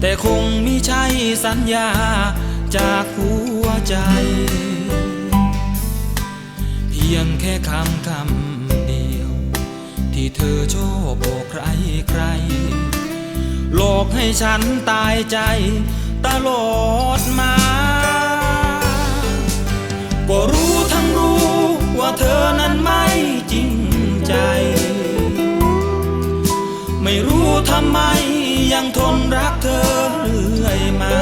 แต่คงมิใช่สัญญาจากหัวใจ เพียงแค่คำคำเดียว ที่เธอชอบบอกใครใคร หลอกให้ฉันตายใจตลอดมา ก็รู้ทั้งรู้ว่าเธอนั้นไม่จริงใจ ไม่รู้ทำไม ยังทนรักเธอเรื่อยมา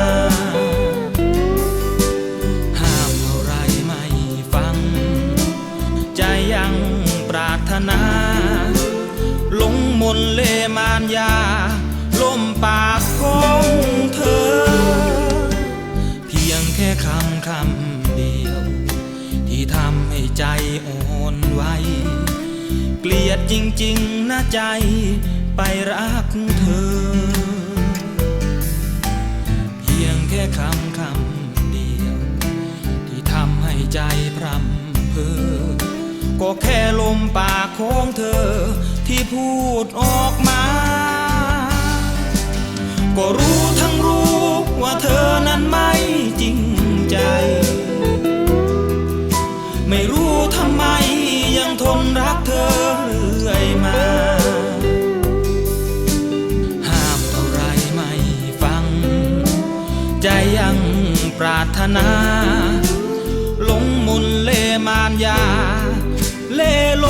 ห้ามเท่าไรไม่ฟัง ใจยังปรารถนาลงมนเลมานยาล่มปากของเธอ เพียงแค่คำคำเดียว ที่ทำให้ใจอ่อนไหวเกลียดจริง ๆนะใจไปรัก ใจพรำเพอก็แค่ลมปากของเธอที่พูดออกมา ก็รู้ทั้งรู้ว่าเธอนั้นไม่จริงใจ ไม่รู้ทำไมยังทนรักเธอเรื่อยมาห้ามเท่าไรไม่ฟัง ใจยังปรารถนา ยา เลโล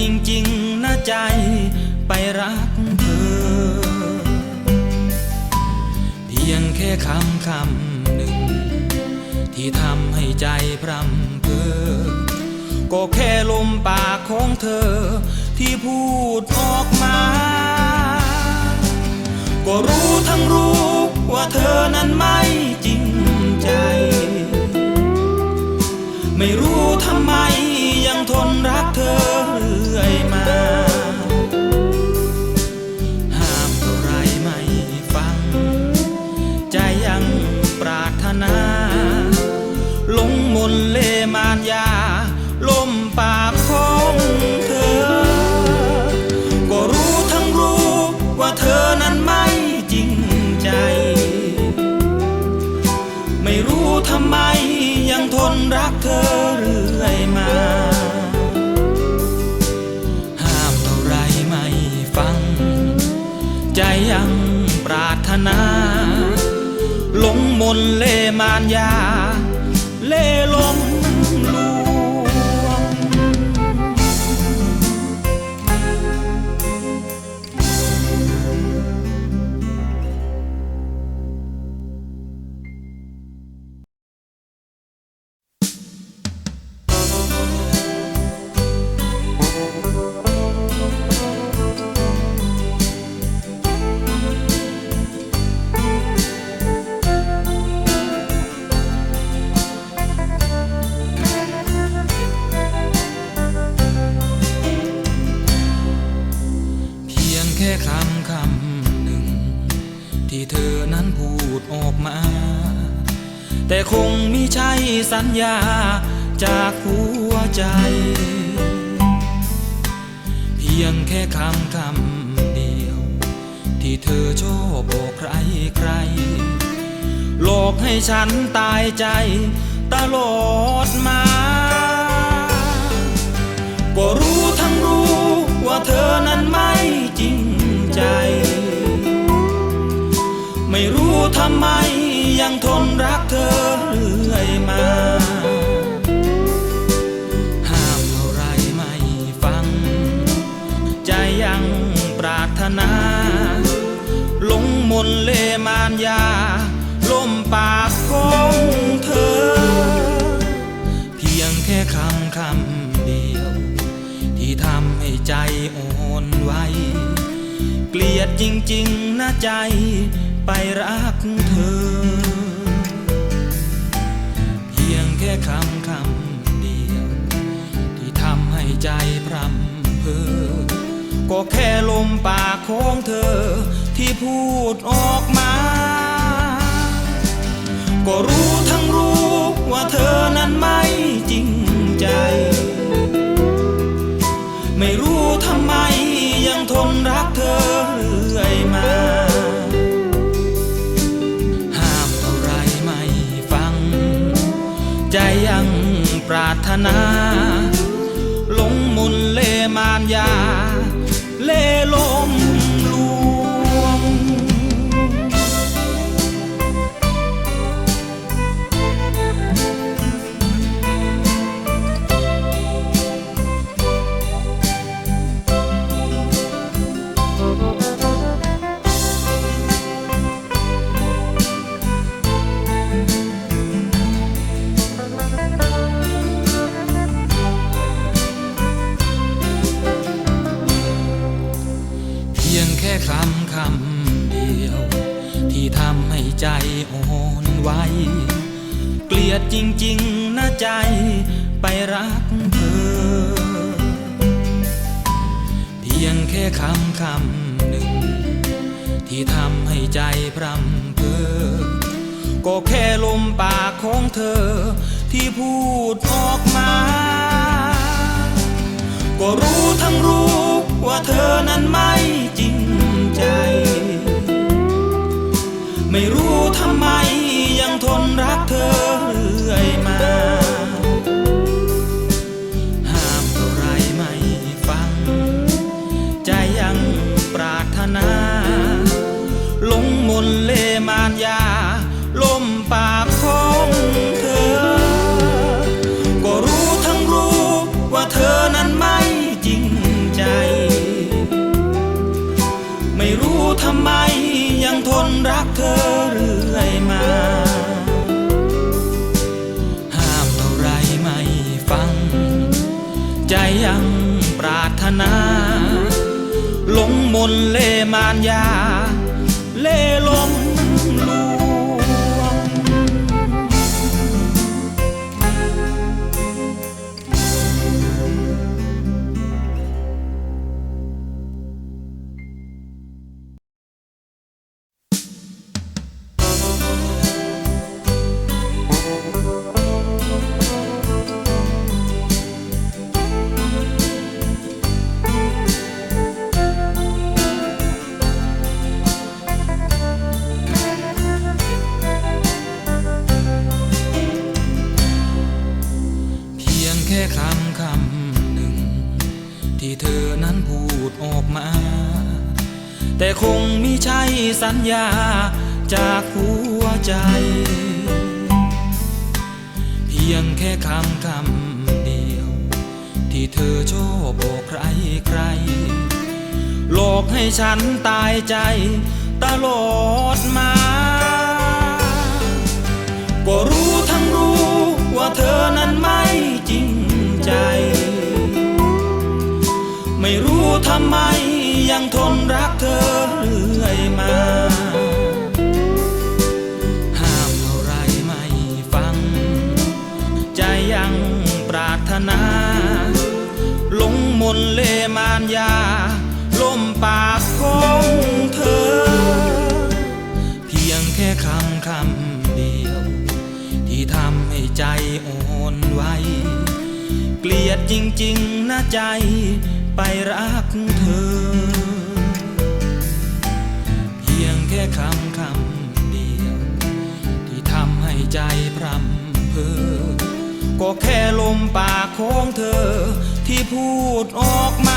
จริงๆนะใจไปรักเธอ เพียงแค่คำคำหนึ่ง ที่ทำให้ใจพรำเพอก็แค่ลมปากของเธอ ที่พูดออกมา ก็รู้ทั้งรู้ว่าเธอนั้นไม่ เรื่อยมา ห้ามเท่าไรไม่ฟัง ใจยังปรารถนาลงมนเลมานยา เล่ลง สัญญาจากหัวใจ เพียงแค่คำคำเดียว ที่เธอชอบบอกใครใคร หลอกให้ฉันตายใจตลอดมา ก็รู้ทั้งรู้ นเลมานยาล่มปากของเธอ เพียงแค่คำคำเดียว ที่ทำใจอ่อนไหวเกลียดจริง ๆนะใจไปรักเธอ นา หลงมุนเลมานยา เล่ลมล เกลียดจริงๆนะใจไปรักเธอ เพียงแค่คำคำหนึ่ง ที่ทำให้ใจพรำเพอก็แค่ลมปากของเธอ ที่พูดออกมา ก็รู้ทั้งรู้ว่าเธอนั้นไม่ มนเลมานยาลมปากของเธอ ก็รู้ทั้งรู้ว่าเธอนั้นไม่จริงใจ ไม่รู้ทำไมยังทนรักเธอเรื่อยมา ห้ามเท่าไรไม่ฟัง ใจยังปรารถนา หลงมนเลมานยา ล่ลม พูดออกมา แต่คงไมิใช่สัญญาจากหัวใจ เพียงแค่คำคำเดียว ที่เธอชอบบอกใครใคร หลอกให้ฉันตายใจตลอดมา ไมยังทนรักเธอเรื่อยมา ห้ามเท่าไรไม่ฟัง ใจยังปรารถนาหลงมนเลมานยาลมปากของเธอ เพียงแค่คำคำเดียว ที่ทำให้ใจอ่อนไหวเกลียดจริง ๆนะใจ ไปรักเธอ เพียงแค่คำคำเดียว ที่ทำให้ใจพรำเพอก็แค่ลมปากของเธอที่พูดออกมา